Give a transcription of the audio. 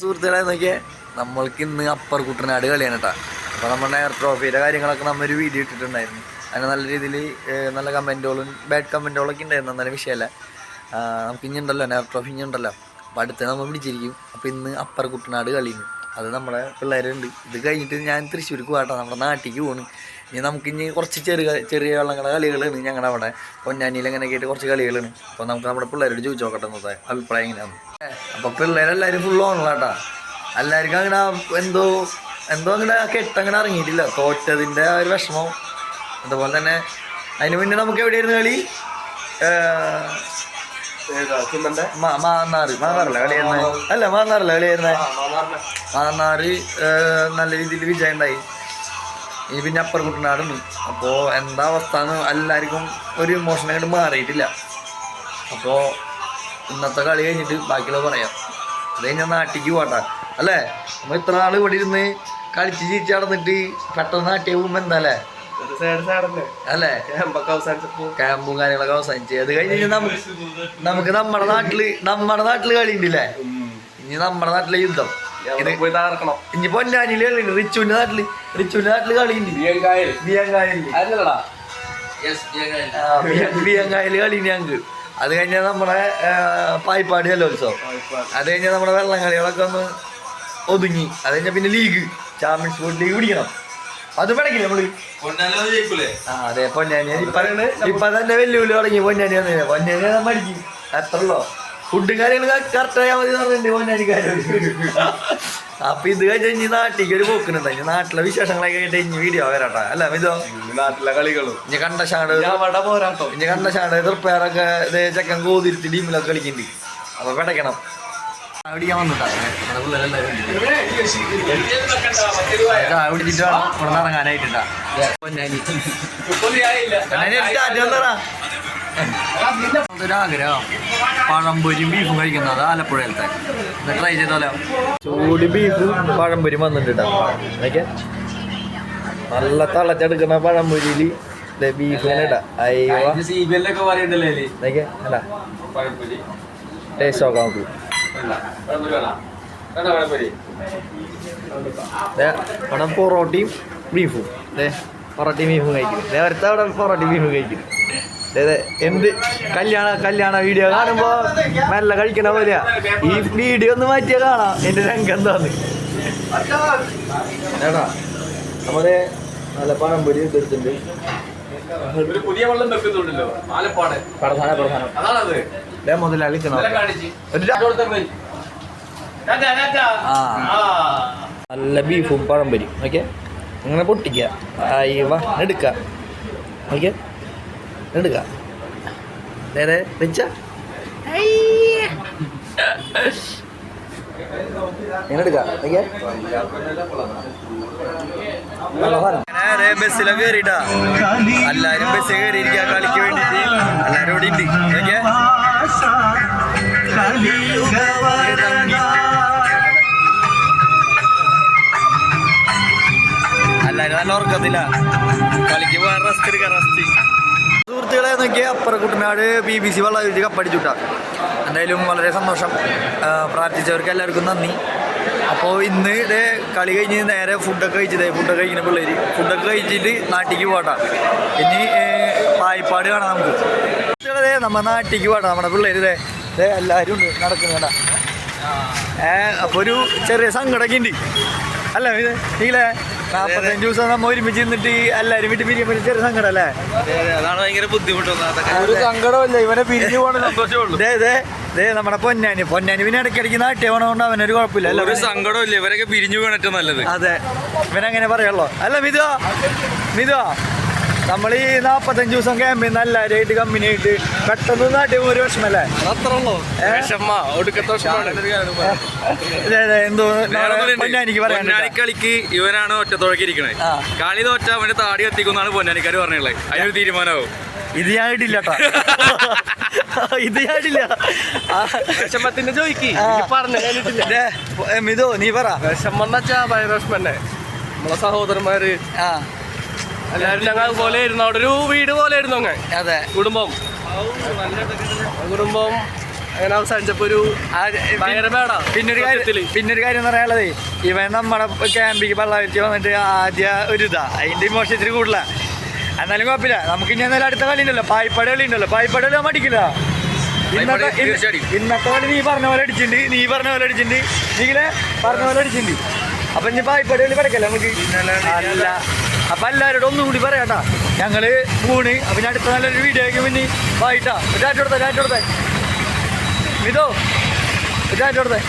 സുഹൃത്തുക്കളെ നോക്കിയേ നമ്മൾക്ക് ഇന്ന് അപ്പർ കുട്ടനാട് കളിയാണ് കേട്ടോ അപ്പോൾ നമ്മുടെ എയർ ട്രോഫിയുടെ കാര്യങ്ങളൊക്കെ നമ്മൾ ഒരു വീഡിയോ ഇട്ടിട്ടുണ്ടായിരുന്നു. അതിന് നല്ല രീതിയിൽ നല്ല കമന്റുകളും ബാഡ് കമന്റുകളൊക്കെ ഉണ്ടായിരുന്നു എന്നാലും വിഷയമല്ല നമുക്ക് ഇനി ഉണ്ടല്ലോ എയർ ട്രോഫി ഇനി ഉണ്ടല്ലോ. അപ്പോൾ അടുത്ത് നമ്മൾ പിടിച്ചിരിക്കും. അപ്പോൾ ഇന്ന് അപ്പർ കുട്ടനാട് കളിയുന്നു അത് നമ്മളെ പിള്ളേരുണ്ട്. ഇത് കഴിഞ്ഞിട്ട് ഞാൻ തൃശ്ശൂർക്ക് പോകട്ടെ നമ്മുടെ നാട്ടിലേക്ക് പോകുന്നു ഇനി നമുക്ക് ഇനി കുറച്ച് ചെറിയ ചെറിയ വള്ളങ്ങളുടെ കളികളാണ് ഞങ്ങളുടെ അവിടെ പൊന്നാനിയിൽ അങ്ങനെ കേട്ട് കുറച്ച് കളികളാണ്. അപ്പോൾ നമുക്ക് നമ്മുടെ പിള്ളേരോട് ചോദിച്ചു നോക്കട്ടെ എന്നത്തെ അഭിപ്രായം എങ്ങനെയാണ് അപ്പോൾ പിള്ളേരെല്ലാവരും ഫുൾ ഓണല്ലാട്ടാ എല്ലാവർക്കും അങ്ങനെ എന്തോ എന്തോ അങ്ങനെ കെട്ടങ്ങനെ ഇറങ്ങിയിട്ടില്ല. തോറ്റതിന്റെ ആ ഒരു വിഷമം. അതുപോലെ തന്നെ അതിന് മുന്നേ നമുക്ക് എവിടെയായിരുന്നു കളി? മാന്നാറ്. മാന്നാറല്ല കളിയായിരുന്നത് അല്ല മാന്നാറല്ല കളിയായിരുന്നത് മാന്നാറ് നല്ല രീതിയിൽ വിജയം ഉണ്ടായി ഇനി പിന്നെ അപ്പർ കുട്ടനാടുണ്ട് അപ്പോൾ എന്താ അവസ്ഥ എന്ന് എല്ലാവർക്കും ഒരു ഇമോഷൻ അങ്ങോട്ട് മാറിയിട്ടില്ല. അപ്പോൾ ഇന്നത്തെ കളി കഴിഞ്ഞിട്ട് ബാക്കിയുള്ള പറയാം. അത് കഴിഞ്ഞാൽ നാട്ടിക്ക് പോട്ടെ അല്ലേ? നമ്മൾ ഇത്ര നാൾ ഇവിടെ ഇരുന്ന് കളിച്ച് ചിരിച്ച് നടന്നിട്ട് പെട്ടെന്ന് നാട്ടിൽ പോകുമ്പോൾ എന്താല്ലേ അല്ലേ? ക്യാമ്പും കാര്യങ്ങളൊക്കെ അവസാനിച്ച്. അത് കഴിഞ്ഞ് നമുക്ക് നമുക്ക് നമ്മുടെ നാട്ടിൽ നമ്മുടെ നാട്ടിൽ കളി ഉണ്ടല്ലേ ഇനി നമ്മുടെ നാട്ടിലെ യുദ്ധം. ഇനി പൊന്നാനിലെ കളി റിച്ചുവിന്റെ നാട്ടിൽ റിച്ചുവിന്റെ നാട്ടിൽ കളിയുണ്ട്. ബിയങ്കായൽ ബിയങ്കായൽ ബിയങ്കായൽ കളി ഞങ്ങൾക്ക് അത് കഴിഞ്ഞാൽ നമ്മുടെ പായ്പാട് ജലോത്സവം. അത് കഴിഞ്ഞാൽ നമ്മുടെ വെള്ളം കളികളൊക്കെ ഒന്ന് ഒതുങ്ങി. അത് കഴിഞ്ഞാൽ പിന്നെ ലീഗ്. ചാമ്പ്യൻസ് ബോർഡ് ലീഗ് പിടിക്കണം. അത് പിടക്കില്ല നമ്മൾ? ആ അതെ പൊന്നാനി. ഇപ്പൊ ഇപ്പൊ തന്നെ വെല്ലുവിളി തുടങ്ങി പൊന്നാനി വന്നില്ല പൊന്നാനി നമ്മൾ അടിക്കും അത്രല്ലോ ഫുഡും കാര്യങ്ങളും കറക്റ്റ് ആയാൽ മതി പറഞ്ഞിട്ടുണ്ട് പറഞ്ഞിട്ടുണ്ട് കാര്യം അപ്പൊ ഇത് കഴിഞ്ഞ് ഇനി നാട്ടിലേക്ക് ഒരു പോക്കുന്നുണ്ട് ഇനി നാട്ടിലെ വിശേഷങ്ങളൊക്കെ കേട്ട് ഇനി വീഡിയോ വരാട്ടോ അല്ല ഇതോ നാട്ടിലെ കളികളും. ഇനി കണ്ട അവിടെ പോരാട്ടോ. ഇനി കണ്ട എതിർപ്പേരൊക്കെ ഇതേ ചെക്കൻ കോതിരുത്തി ടീമിലൊക്കെ കളിക്കുന്നുണ്ട്. അപ്പൊ വന്നിട്ടാ. കുടിച്ചിട്ട് വേണം. ഇവിടെ നിന്ന് ഇറങ്ങാനായിട്ടാ പഴംപൊരി ബീഫും കഴിക്കുന്നത് ആലപ്പുഴയിലത്തെ. ട്രൈ ചെയ്താലോ? ചൂട് ബീഫും പഴംപൊരിയും വന്നിട്ടുണ്ട് അതൊക്കെ നല്ല തളച്ചെടുക്കുന്ന പഴംപൊരിയിൽ ബീഫ് ഇങ്ങനെ ഇടാം. അയ്യോ. പഴംപൊരി. ടേസ്റ്റ് നോക്കാം. നമുക്ക് പഴംപൊരി പഴംപൊരി. അവിടെ പൊറോട്ടയും ബീഫും പൊറോട്ടയും ബീഫും കഴിക്കും. നേരത്തെ അവിടെ പൊറോട്ടി ബീഫും കഴിക്കും. അതായത് ദേ, എന്ത് കല്യാണ കല്യാണ വീഡിയോ കാണുമ്പോൾ നല്ല കഴിക്കണ പോലെയാ. ഈ വീഡിയോ ഒന്ന് മാറ്റിയാ കാണാം. എന്റെ രംഗം എന്താന്ന്. ഏടാ നമ്മളെ നല്ല പഴംപൊരി എടുത്തിട്ടുണ്ട്. ഒരു പുതിയ വെള്ളം വെക്കുന്നുണ്ടല്ലോ. ആലപ്പാട്. പ്രധാന പ്രധാനം. അതാണത്. നല്ല ബീഫും പഴംപൊരി ഓക്കെ അങ്ങനെ പൊട്ടിക്കുക. അയ്യവ എടുക്കുക ഓക്കെ എടുക്കുക നേരെ വെച്ച. ബസ്സിലൊക്കെ കയറിട്ടാ എല്ലാരും ബസ് കയറിയിരിക്കുക കളിക്ക് വേണ്ടിട്ട് എല്ലാരും ഇവിടെ ഓക്കെ എല്ലാരും നല്ല കളിക്ക് സുഹൃത്തുക്കളെ നോക്കിയ അപ്പുറ കുട്ടനാട് ബി ബി സി വളരെ കപ്പടിച്ചുട്ട എന്തായാലും വളരെ സന്തോഷം. പ്രാർത്ഥിച്ചവർക്ക് എല്ലാവർക്കും നന്ദി. അപ്പോൾ ഇന്ന് ഇതേ കളി കഴിഞ്ഞ് നേരെ ഫുഡൊക്കെ കഴിച്ചതേ ഫുഡൊക്കെ കഴിക്കുന്ന പിള്ളേർ ഫുഡൊക്കെ കഴിച്ചിട്ട് നാട്ടിലേക്ക് പോകട്ടാ ഇനി പായിപ്പാട് കാണാം നമുക്ക്. സുഹൃത്തുക്കളെ നമ്മ നാട്ടിലേക്ക് പോട്ടാ നമ്മുടെ പിള്ളേർ ഇതേ ഇതേ എല്ലാവരും ഉണ്ട് നടക്കുന്നുണ്ടാ ഏ അപ്പൊ ഒരു ചെറിയ സങ്കടമൊക്കെ ഉണ്ട് അല്ല ഇത്? നീലേ? നാപ്പത്തഞ്ച് ദിവസം നമ്മ ഒരുമിച്ച് നിന്നിട്ട് എല്ലാരും വീട്ടിൽ പിരിയുമ്പോൾ ചെറിയ സങ്കടം അല്ലേ അതാണ് ഭയങ്കര ബുദ്ധിമുട്ടൊന്നും സങ്കടമില്ല ഇവനെ പിരിഞ്ഞു പോകണ സന്തോഷമുള്ളൂ ദേ നമ്മുടെ പൊന്നാനി. പൊന്നാനി പിന്നെ ഇടയ്ക്കിടയ്ക്ക് നാട്ടിൽ പോണോണ്ട് അവനൊരു കുഴപ്പമില്ല. അല്ല ഒരു സങ്കടമില്ല ഇവരൊക്കെ പിരിഞ്ഞു പോകണ ഏറ്റവും നല്ലത്. അതെ. ഇവനങ്ങനെ പറയുള്ളൂ അല്ല മിതുവാ മിതുവാ നമ്മൾ ഈ നാപ്പത്തഞ്ച് ദിവസം ക്യാമ്പിൽ നല്ല എല്ലാവരുമായിട്ട് കമ്പനി ആയിട്ട് പെട്ടെന്ന് നാട്ടിൽ ഒരു വിഷമല്ലേ? എന്തോ പൊന്നാനിക്ക് പറയാൻ പൊന്നാനിക്കളിക്ക് ഇവനാണ് ഒറ്റത്തോഴക്കി ഇരിക്കണേ. കളി തോറ്റ അവന്റെ താടി കത്തിക്കുന്നാണ് പൊന്നാനിക്കാർ പറഞ്ഞുള്ളത് അതിനൊരു തീരുമാനമാവും. ഇത് ഞാൻ ഇടില്ല ഇത് ഞാൻ ഇടില്ല. വിഷമത്തിന്റെ ചോദിക്ക് പറഞ്ഞു നീ പറ. വിഷമം എന്ന് വെച്ചാ ഭയവിഷമം നമ്മളെ സഹോദരന്മാര് ആ. എല്ലാവരും ഞങ്ങൾ പോലെ ഇരുന്നു? അവിടെ ഒരു വീട് പോലെ ആയിരുന്നു അങ്ങ്. അതെ. കുടുംബം. കുടുംബം അങ്ങനെ അവസാനിച്ചപ്പോ ഒരു പിന്നൊരു കാര്യത്തിൽ. പിന്നൊരു കാര്യം എന്ന് പറയാനുള്ളത് ഇവൻ നമ്മുടെ ക്യാമ്പിക്ക് പള്ളാഴ്ച വന്നിട്ട് ആദ്യ ഒരു ഇതാ. അതിന്റെ ഇമോഷൻ ഇത്തിരി കൂടുതലാ. എന്നാലും കുഴപ്പമില്ല. നമുക്ക് ഇനി എന്നാലും അടുത്ത കളി ഉണ്ടല്ലോ. പായ്പാട് കളി ഉണ്ടല്ലോ. പായ്പാട് കളി മടിക്കില്ല ഇന്നത്തെ പായ്പാട് തീർച്ചയായും. ഇന്നത്തെ കളി നീ പറഞ്ഞ പോലെ അടിച്ചിട്ടുണ്ട്. നീ പറഞ്ഞ പോലെ അടിച്ചിട്ടുണ്ട്. നീ പറഞ്ഞ പോലെ അടിച്ചിട്ടുണ്ട്. അപ്പൊ ഇനി പായ്പാട് കളി കിടക്കല്ലേ നമുക്ക്? അല്ല. അപ്പൊ എല്ലാവരോടും ഒന്നും കൂടി പറയാട്ടാ ഞങ്ങൾ മൂന്ന് അപ്പൊ ഞാൻ അടുത്ത നല്ലൊരു വീഡിയോ ആയിരിക്കും പിന്നെ വായിട്ടാ ചാറ്റ് കൊടുത്തേ ഇതോ കൊടുത്തേ